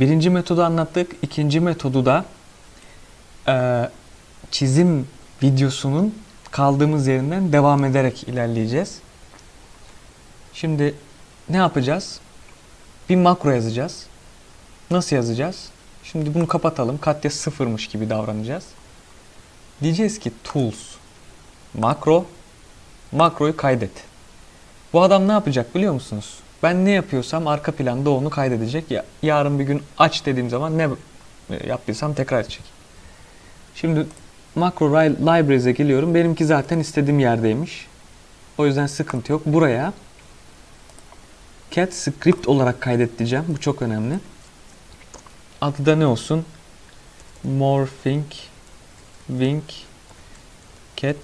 birinci metodu anlattık. İkinci metodu da e, çizim videosunun kaldığımız yerinden devam ederek ilerleyeceğiz. Şimdi ne yapacağız? Bir makro yazacağız. Nasıl yazacağız? Şimdi bunu kapatalım. Katya sıfırmış gibi davranacağız. Diyeceğiz ki tools makro makroyu kaydet. Bu adam ne yapacak biliyor musunuz? Ben ne yapıyorsam arka planda onu kaydedecek. Ya, yarın bir gün aç dediğim zaman ne yaptıysam tekrar edecek. Şimdi Macro Ri- Libraries'e geliyorum. Benimki zaten istediğim yerdeymiş. O yüzden sıkıntı yok. Buraya cat script olarak kaydet diyeceğim. Bu çok önemli. Adı da ne olsun? Morphing Wing Cat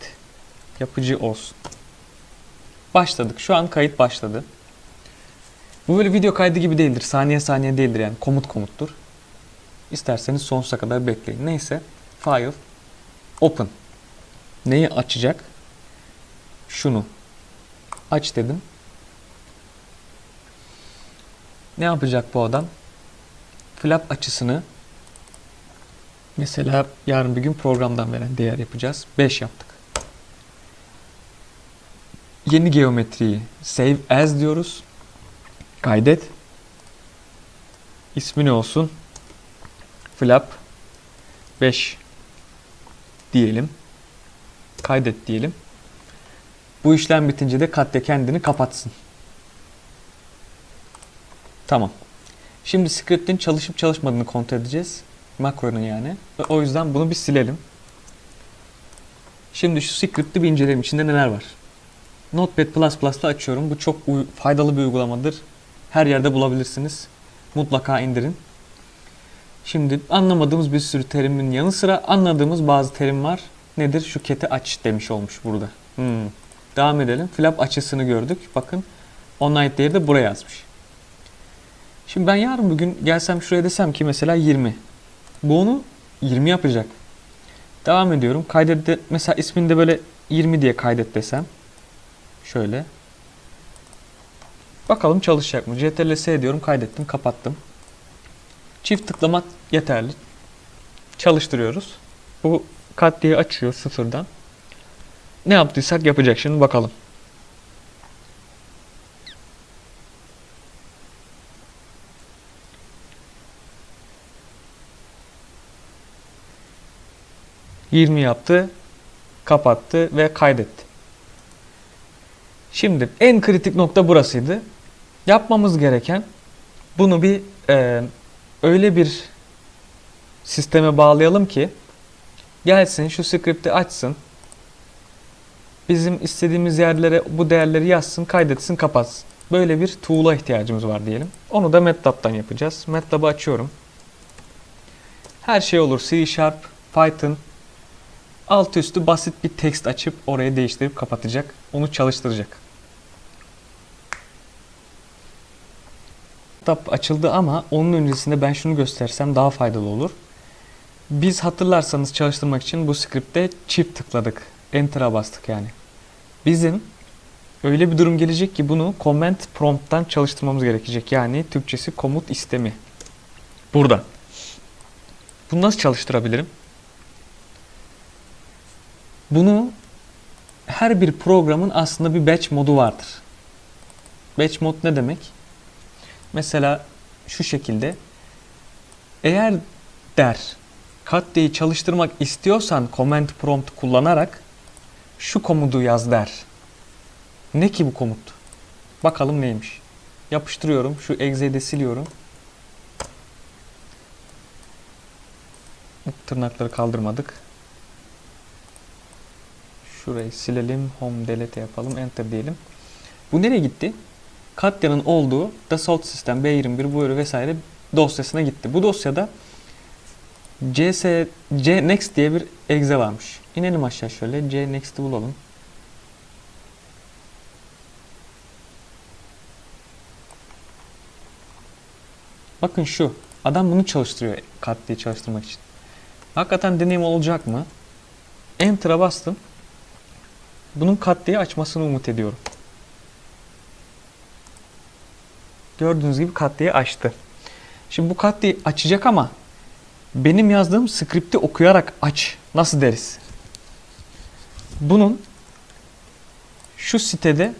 yapıcı olsun. Başladık. Şu an kayıt başladı. Bu böyle video kaydı gibi değildir. Saniye saniye değildir yani. Komut komuttur. İsterseniz sonsuza kadar bekleyin. Neyse. File. Open. Neyi açacak? Şunu. Aç dedim. Ne yapacak bu adam? Flap açısını mesela yarın bir gün programdan veren değer yapacağız. 5 yaptık. Yeni geometriyi save as diyoruz. Kaydet. İsmi ne olsun? Flap 5 diyelim. Kaydet diyelim. Bu işlem bitince de Katya kendini kapatsın. Tamam. Şimdi script'in çalışıp çalışmadığını kontrol edeceğiz. Makronun yani. O yüzden bunu bir silelim. Şimdi şu script'i bir inceleyelim. İçinde neler var? Notepad++'la açıyorum. Bu çok faydalı bir uygulamadır. Her yerde bulabilirsiniz. Mutlaka indirin. Şimdi anlamadığımız bir sürü terimin yanı sıra anladığımız bazı terim var. Nedir? Şu keti aç demiş olmuş burada. Hmm. Devam edelim. Flap açısını gördük. Bakın online değeri de buraya yazmış. Şimdi ben yarın bugün gelsem şuraya desem ki mesela 20. Bu onu 20 yapacak. Devam ediyorum. Kaydet de, mesela ismini de böyle 20 diye kaydet desem. Şöyle. Bakalım çalışacak mı? Ctrl S diyorum. Kaydettim. Kapattım. Çift tıklamak yeterli. Çalıştırıyoruz. Bu kat diye açıyor sıfırdan. Ne yaptıysak yapacak şimdi bakalım. ...20 yaptı, kapattı ve kaydetti. Şimdi en kritik nokta burasıydı. Yapmamız gereken bunu bir e, öyle bir sisteme bağlayalım ki gelsin şu script'i açsın. Bizim istediğimiz yerlere bu değerleri yazsın, kaydetsin, kapatsın. Böyle bir tool'a ihtiyacımız var diyelim. Onu da MATLAB'dan yapacağız. MATLAB'ı açıyorum. Her şey olur. C Sharp, Python. Alt üstü basit bir text açıp orayı değiştirip kapatacak. Onu çalıştıracak. Tab açıldı ama onun öncesinde ben şunu göstersem daha faydalı olur. Biz hatırlarsanız çalıştırmak için bu script'te çift tıkladık. Enter'a bastık yani. Bizim öyle bir durum gelecek ki bunu command prompt'tan çalıştırmamız gerekecek. Yani Türkçesi komut istemi. Burada. Bunu nasıl çalıştırabilirim? Bunu her bir programın aslında bir batch modu vardır. Batch mod ne demek? Mesela şu şekilde eğer der Katya'yı çalıştırmak istiyorsan command prompt kullanarak şu komutu yaz der. Ne ki bu komut? Bakalım neymiş. Yapıştırıyorum. Şu exe'de siliyorum. Tırnakları kaldırmadık. Şurayı silelim. Home delete yapalım. Enter diyelim. Bu nereye gitti? Katya'nın olduğu Dassault System B21 bu öyle vesaire dosyasına gitti. Bu dosyada CS C Next diye bir exe varmış. İnelim aşağı şöyle. C Next'i bulalım. Bakın şu. Adam bunu çalıştırıyor Katya'yı çalıştırmak için. Hakikaten deneyim olacak mı? Enter'a bastım. Bunun Katya'yı açmasını umut ediyorum. Gördüğünüz gibi Katya'yı açtı. Şimdi bu katliyi açacak ama benim yazdığım skripti okuyarak aç. Nasıl deriz? Bunun şu sitede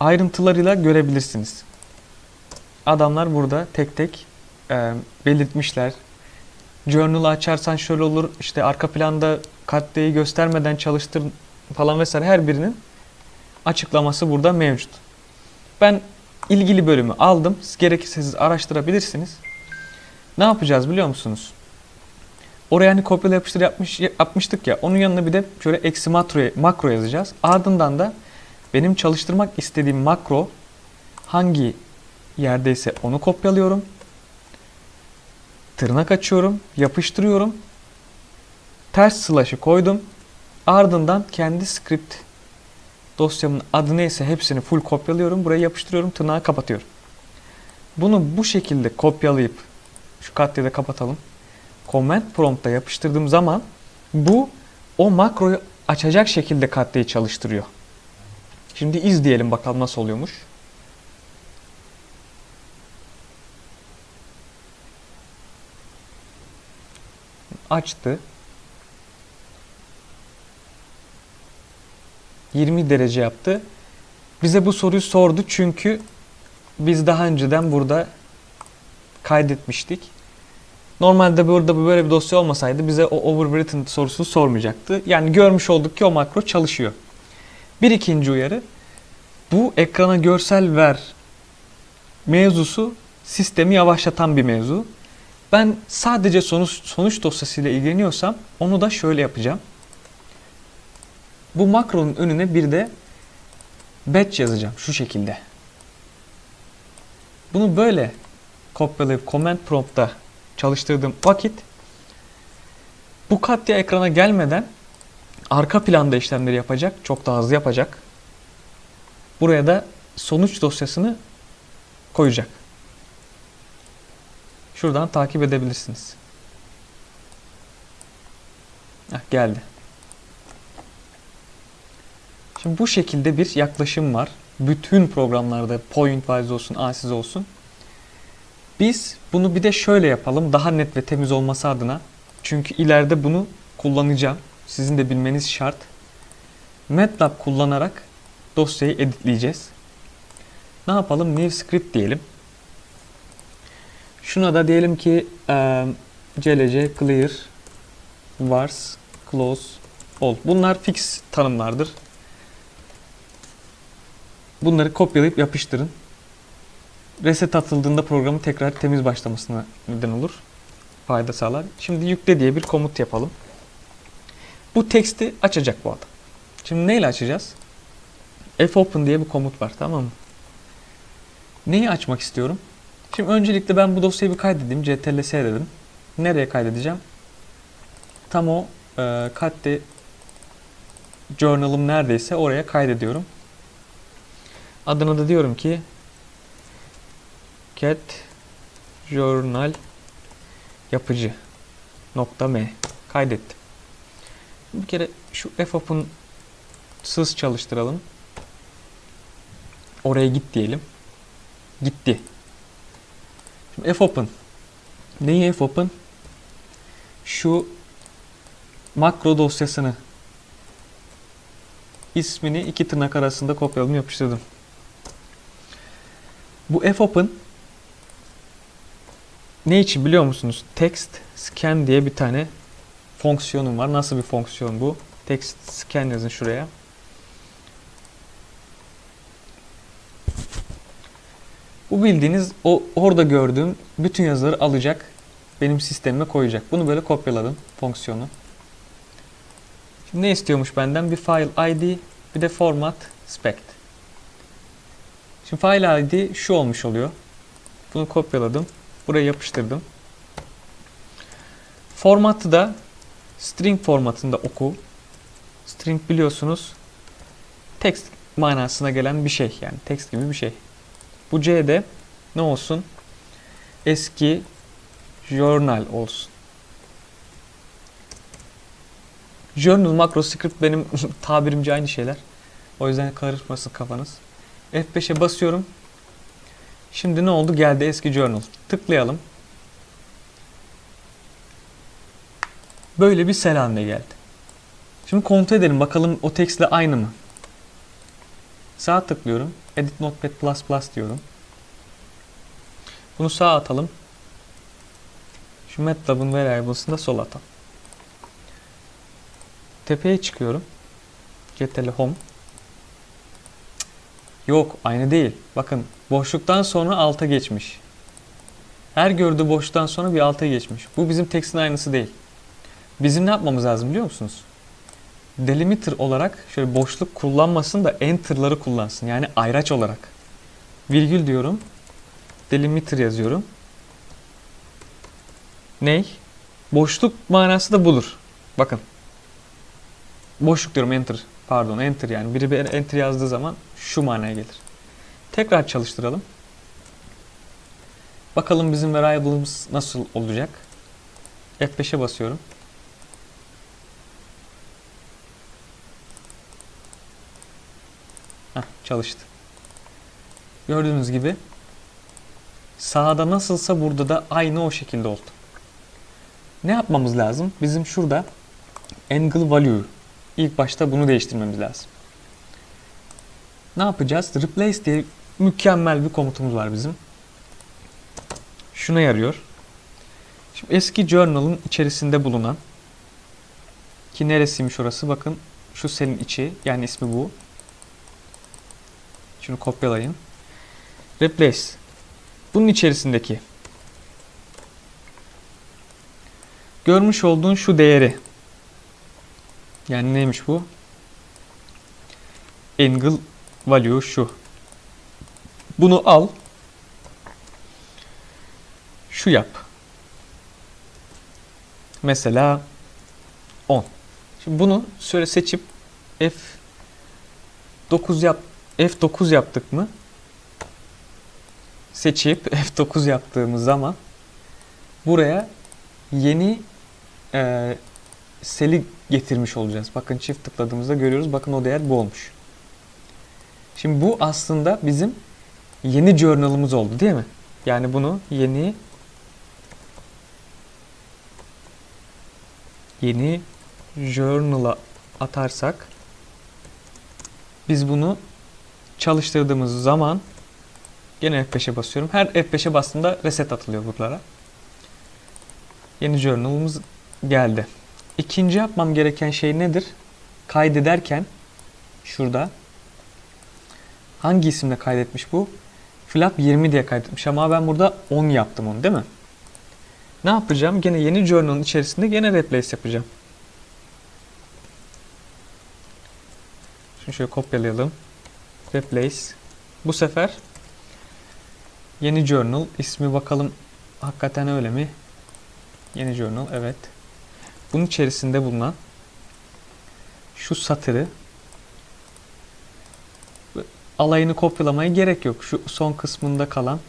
ayrıntılarıyla görebilirsiniz. Adamlar burada tek tek e, belirtmişler. Journal'ı açarsan şöyle olur, işte arka planda katliyi göstermeden çalıştır falan vesaire her birinin açıklaması burada mevcut. Ben ilgili bölümü aldım. Gerekirse siz araştırabilirsiniz. Ne yapacağız biliyor musunuz? Oraya hani kopyala yapıştır yapmış, yapmıştık ya. Onun yanına bir de şöyle eksi makro, makro yazacağız. Ardından da benim çalıştırmak istediğim makro hangi yerdeyse onu kopyalıyorum. Tırnak açıyorum, yapıştırıyorum. Ters slash'ı koydum. Ardından kendi script dosyamın adı neyse hepsini full kopyalıyorum. Buraya yapıştırıyorum, tırnağı kapatıyorum. Bunu bu şekilde kopyalayıp şu katliyi de kapatalım. Command prompt'a yapıştırdığım zaman bu o makroyu açacak şekilde katliyi çalıştırıyor. Şimdi izleyelim bakalım nasıl oluyormuş. Açtı. 20 derece yaptı. Bize bu soruyu sordu çünkü biz daha önceden burada kaydetmiştik. Normalde burada böyle bir dosya olmasaydı bize o overwritten sorusunu sormayacaktı. Yani görmüş olduk ki o makro çalışıyor. Bir ikinci uyarı. Bu ekrana görsel ver mevzusu sistemi yavaşlatan bir mevzu. Ben sadece sonuç, sonuç dosyasıyla ilgileniyorsam onu da şöyle yapacağım. Bu makronun önüne bir de batch yazacağım şu şekilde. Bunu böyle kopyalayıp command prompt'ta çalıştırdığım vakit bu katya ekrana gelmeden arka planda işlemleri yapacak. Çok daha hızlı yapacak. Buraya da sonuç dosyasını koyacak. Şuradan takip edebilirsiniz. Heh, geldi. Şimdi bu şekilde bir yaklaşım var. Bütün programlarda Pointwise olsun, Ansys olsun. Biz bunu bir de şöyle yapalım. Daha net ve temiz olması adına. Çünkü ileride bunu kullanacağım. Sizin de bilmeniz şart. MATLAB kullanarak dosyayı editleyeceğiz. Ne yapalım? New script diyelim. Şuna da diyelim ki e, clc clear vars close all. Bunlar fix tanımlardır. Bunları kopyalayıp yapıştırın. Reset atıldığında programın tekrar temiz başlamasına neden olur. Fayda sağlar. Şimdi yükle diye bir komut yapalım. Bu teksti açacak bu adam. Şimdi neyle açacağız? fopen diye bir komut var tamam mı? Neyi açmak istiyorum? Şimdi öncelikle ben bu dosyayı bir kaydedeyim. ctls dedim. Nereye kaydedeceğim? Tam o e, katli journal'ım neredeyse oraya kaydediyorum. Adına da diyorum ki cat journal yapıcı nokta m kaydettim. Bir kere şu fopen sız çalıştıralım. Oraya git diyelim. Gitti. Şimdi fopen. Neyi fopen? Şu makro dosyasını ismini iki tırnak arasında kopyaladım yapıştırdım. Bu fopen ne için biliyor musunuz? Text scan diye bir tane fonksiyonum var. Nasıl bir fonksiyon bu? Text scan yazın şuraya. Bu bildiğiniz o orada gördüğüm bütün yazıları alacak. Benim sistemime koyacak. Bunu böyle kopyaladım fonksiyonu. Şimdi ne istiyormuş benden? Bir file ID, bir de format spec. Şimdi file ID şu olmuş oluyor. Bunu kopyaladım. Buraya yapıştırdım. Formatı da string formatında oku. String biliyorsunuz text manasına gelen bir şey. Yani text gibi bir şey. Bu C'de ne olsun? Eski journal olsun. Journal makro script benim tabirimce aynı şeyler. O yüzden karışmasın kafanız. F5'e basıyorum. Şimdi ne oldu? Geldi eski journal. Tıklayalım. Böyle bir sel haline geldi. Şimdi kontrol edelim bakalım o tekstle aynı mı? Sağ tıklıyorum. Edit Notepad++ plus plus diyorum. Bunu sağa atalım. Şu MATLAB'ın variables'ını da sola atalım. Tepeye çıkıyorum. Ctrl Home. Yok aynı değil. Bakın boşluktan sonra alta geçmiş. Her gördüğü boşluktan sonra bir alta geçmiş. Bu bizim tekstin aynısı değil. Bizim ne yapmamız lazım biliyor musunuz? Delimiter olarak şöyle boşluk kullanmasın da enter'ları kullansın. Yani ayraç olarak. Virgül diyorum. Delimiter yazıyorum. Ney? Boşluk manası da budur. Bakın. Boşluk diyorum enter. Pardon enter yani. Biri bir enter yazdığı zaman şu manaya gelir. Tekrar çalıştıralım. Bakalım bizim variable'ımız nasıl olacak. F5'e basıyorum. Heh, çalıştı. Gördüğünüz gibi sağda nasılsa burada da aynı o şekilde oldu. Ne yapmamız lazım? Bizim şurada angle value ilk başta bunu değiştirmemiz lazım. Ne yapacağız? Replace diye mükemmel bir komutumuz var bizim. Şuna yarıyor. Şimdi eski journal'ın içerisinde bulunan ki neresiymiş orası? Bakın şu selin içi yani ismi bu. Şunu kopyalayın. Replace. Bunun içerisindeki görmüş olduğun şu değeri yani neymiş bu? Angle value şu. Bunu al. Şu yap. Mesela 10. Şimdi bunu şöyle seçip F9 yap F9 yaptık mı? Seçip F9 yaptığımız zaman buraya yeni e, seli getirmiş olacağız. Bakın çift tıkladığımızda görüyoruz. Bakın o değer bu olmuş. Şimdi bu aslında bizim yeni journal'ımız oldu değil mi? Yani bunu yeni yeni journal'a atarsak biz bunu çalıştırdığımız zaman gene F5'e basıyorum. Her F5'e bastığımda reset atılıyor buralara. Yeni journal'ımız geldi. İkinci yapmam gereken şey nedir? Kaydederken şurada hangi isimle kaydetmiş bu? Flap 20 diye kaydetmiş ama ben burada 10 yaptım onu değil mi? Ne yapacağım? Gene yeni journal'ın içerisinde gene replace yapacağım. Şunu şöyle kopyalayalım. Replace. Bu sefer yeni journal ismi bakalım hakikaten öyle mi? Yeni journal evet. Bunun içerisinde bulunan şu satırı alayını kopyalamaya gerek yok. Şu son kısmında kalan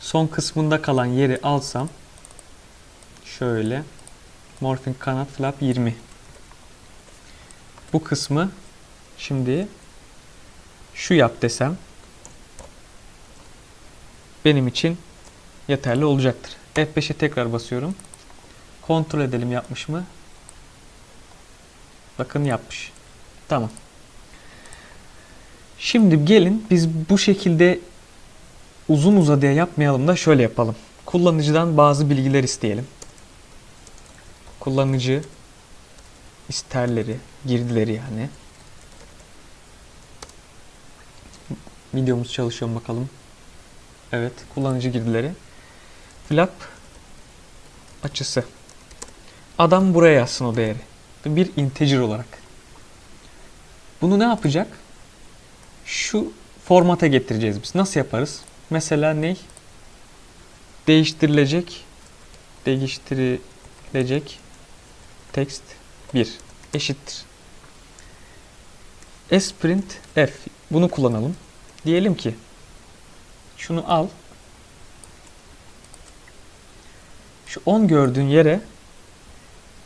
son kısmında kalan yeri alsam şöyle morphing kanat flap 20 bu kısmı şimdi şu yap desem benim için yeterli olacaktır. F5'e tekrar basıyorum. Kontrol edelim yapmış mı? Bakın yapmış. Tamam. Şimdi gelin biz bu şekilde uzun uzadıya yapmayalım da şöyle yapalım. Kullanıcıdan bazı bilgiler isteyelim. Kullanıcı isterleri, girdileri yani. Videomuz çalışıyor bakalım. Evet, kullanıcı girdileri. Flap açısı. Adam buraya yazsın o değeri. Bir integer olarak. Bunu ne yapacak? Şu formata getireceğiz biz. Nasıl yaparız? Mesela ne? Değiştirilecek değiştirilecek text 1 eşittir. sprint f bunu kullanalım. Diyelim ki şunu al. Şu 10 gördüğün yere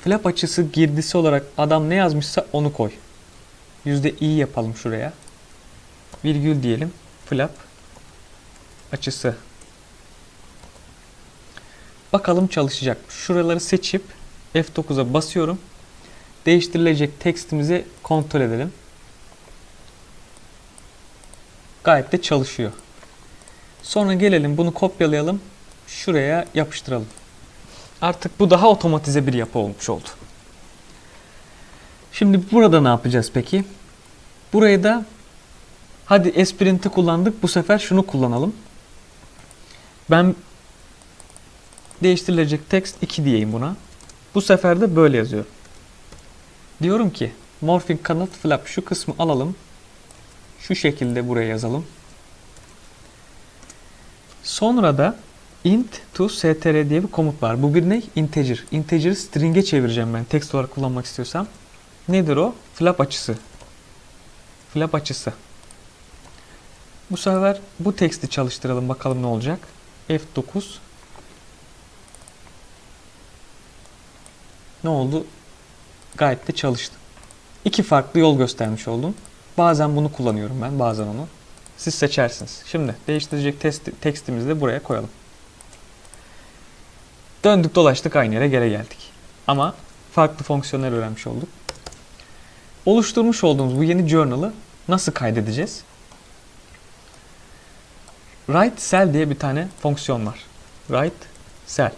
flap açısı girdisi olarak adam ne yazmışsa onu koy. Yüzde i yapalım şuraya. Virgül diyelim. Flap açısı. Bakalım çalışacak. Şuraları seçip F9'a basıyorum. Değiştirilecek tekstimizi kontrol edelim. Gayet de çalışıyor. Sonra gelelim bunu kopyalayalım. Şuraya yapıştıralım. Artık bu daha otomatize bir yapı olmuş oldu. Şimdi burada ne yapacağız peki? Burayı da hadi Esprint'i kullandık. Bu sefer şunu kullanalım. Ben değiştirilecek text 2 diyeyim buna. Bu sefer de böyle yazıyorum. Diyorum ki morphing cannot flap şu kısmı alalım. Şu şekilde buraya yazalım. Sonra da int to str diye bir komut var. Bu bir ne? Integer. Integer'ı string'e çevireceğim ben text olarak kullanmak istiyorsam. Nedir o? Flap açısı. Flap açısı. Bu sefer bu teksti çalıştıralım bakalım ne olacak. F9 Ne oldu? Gayet de çalıştı. İki farklı yol göstermiş oldum. Bazen bunu kullanıyorum ben, bazen onu. Siz seçersiniz. Şimdi değiştirecek test, tekstimizi de buraya koyalım. Döndük dolaştık aynı yere geri geldik. Ama farklı fonksiyonlar öğrenmiş olduk. Oluşturmuş olduğumuz bu yeni journal'ı nasıl kaydedeceğiz? Write cell diye bir tane fonksiyon var. Write cell.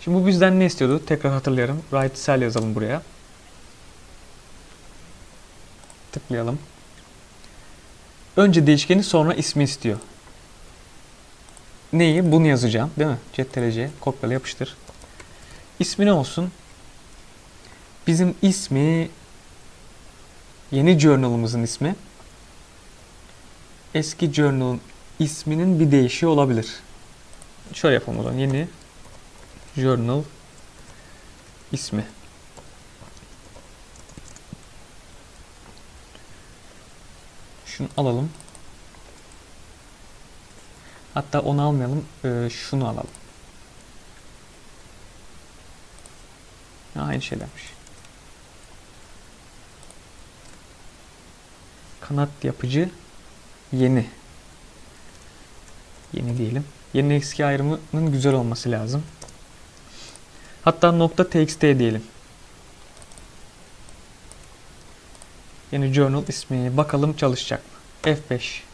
Şimdi bu bizden ne istiyordu? Tekrar hatırlayalım. Write cell yazalım buraya. Tıklayalım. Önce değişkeni sonra ismi istiyor. Neyi? Bunu yazacağım değil mi? Ctrl kopyala yapıştır. İsmi ne olsun? Bizim ismi yeni journal'ımızın ismi eski journal'ın isminin bir değişiği olabilir. Şöyle yapalım o zaman. Yeni journal ismi. Şunu alalım. Hatta onu almayalım. e, şunu alalım. Ha, Aynı şeylermiş. Kanat yapıcı yeni. Yeni diyelim. Yeni eski ayrımının güzel olması lazım. Hatta nokta txt diyelim. Yeni journal ismi. Bakalım çalışacak mı? F5.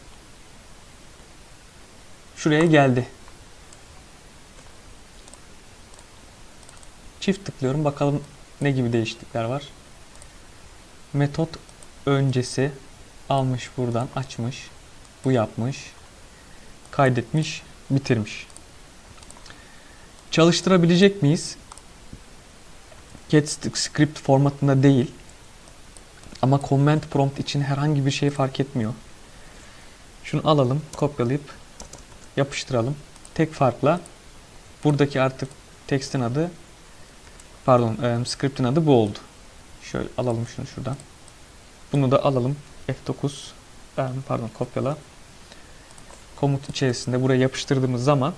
Şuraya geldi. Çift tıklıyorum. Bakalım ne gibi değişiklikler var. Metot öncesi almış buradan açmış. Bu yapmış. Kaydetmiş. Bitirmiş. Çalıştırabilecek miyiz? Get script formatında değil. Ama command prompt için herhangi bir şey fark etmiyor. Şunu alalım, kopyalayıp yapıştıralım. Tek farkla buradaki artık tekstin adı pardon, e, script'in adı bu oldu. Şöyle alalım şunu şuradan. Bunu da alalım. F9 e, pardon kopyala. Komut içerisinde buraya yapıştırdığımız zaman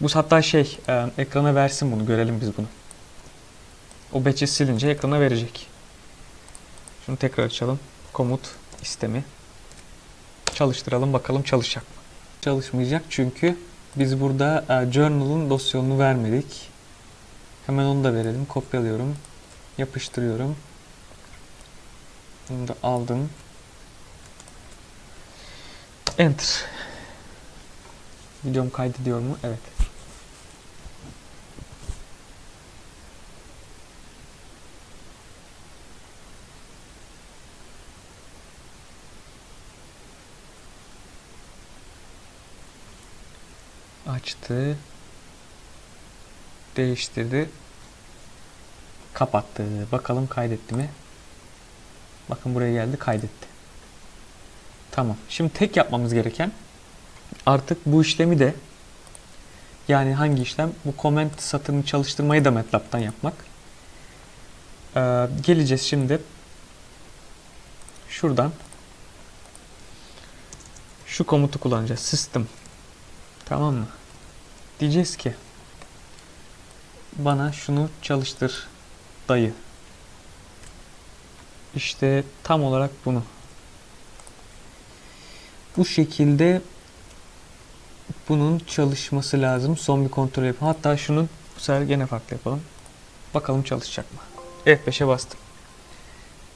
bu hatta şey e, ekrana versin bunu görelim biz bunu. O batch'i silince ekrana verecek. Şunu tekrar açalım. Komut istemi. Çalıştıralım bakalım çalışacak mı? Çalışmayacak çünkü biz burada e, journal'ın dosyonunu vermedik. Hemen onu da verelim. Kopyalıyorum. Yapıştırıyorum. Bunu da aldım. Enter. Videom kaydediyor mu? Evet. Açtı. Değiştirdi. Kapattı. Bakalım kaydetti mi? Bakın buraya geldi kaydetti. Tamam. Şimdi tek yapmamız gereken artık bu işlemi de yani hangi işlem? Bu comment satırını çalıştırmayı da MATLAB'dan yapmak. Ee, geleceğiz şimdi. Şuradan şu komutu kullanacağız. System. Tamam mı? Diyeceğiz ki bana şunu çalıştır dayı. İşte tam olarak bunu. Bu şekilde bunun çalışması lazım. Son bir kontrol yapalım. Hatta şunun bu sefer gene farklı yapalım. Bakalım çalışacak mı? F5'e bastım.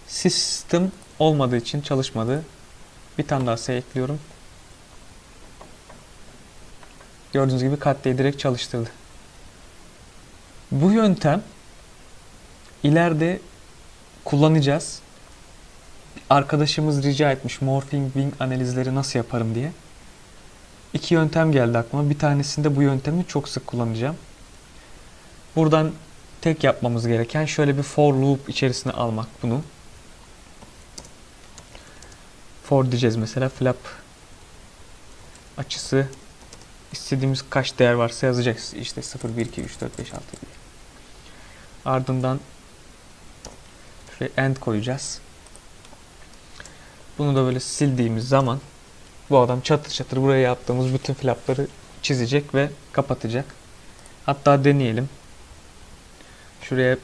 System olmadığı için çalışmadı. Bir tane daha ekliyorum. Gördüğünüz gibi katleyi direkt çalıştırdı. Bu yöntem ileride kullanacağız. Arkadaşımız rica etmiş morphing wing analizleri nasıl yaparım diye. İki yöntem geldi aklıma. Bir tanesinde bu yöntemi çok sık kullanacağım. Buradan tek yapmamız gereken şöyle bir for loop içerisine almak bunu. For diyeceğiz mesela flap açısı istediğimiz kaç değer varsa yazacağız. İşte 0, 1, 2, 3, 4, 5, 6 diye. Ardından şuraya end koyacağız. Bunu da böyle sildiğimiz zaman bu adam çatır çatır buraya yaptığımız bütün flapları çizecek ve kapatacak. Hatta deneyelim. Şuraya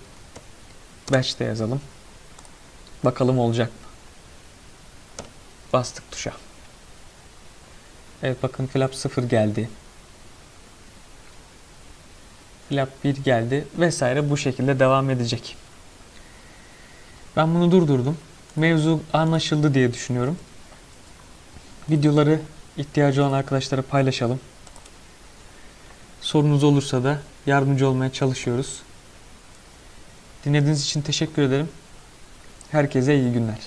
batch de yazalım. Bakalım olacak mı? Bastık tuşa. Evet bakın flap 0 geldi. Flap 1 geldi vesaire bu şekilde devam edecek. Ben bunu durdurdum. Mevzu anlaşıldı diye düşünüyorum. Videoları ihtiyacı olan arkadaşlara paylaşalım. Sorunuz olursa da yardımcı olmaya çalışıyoruz. Dinlediğiniz için teşekkür ederim. Herkese iyi günler.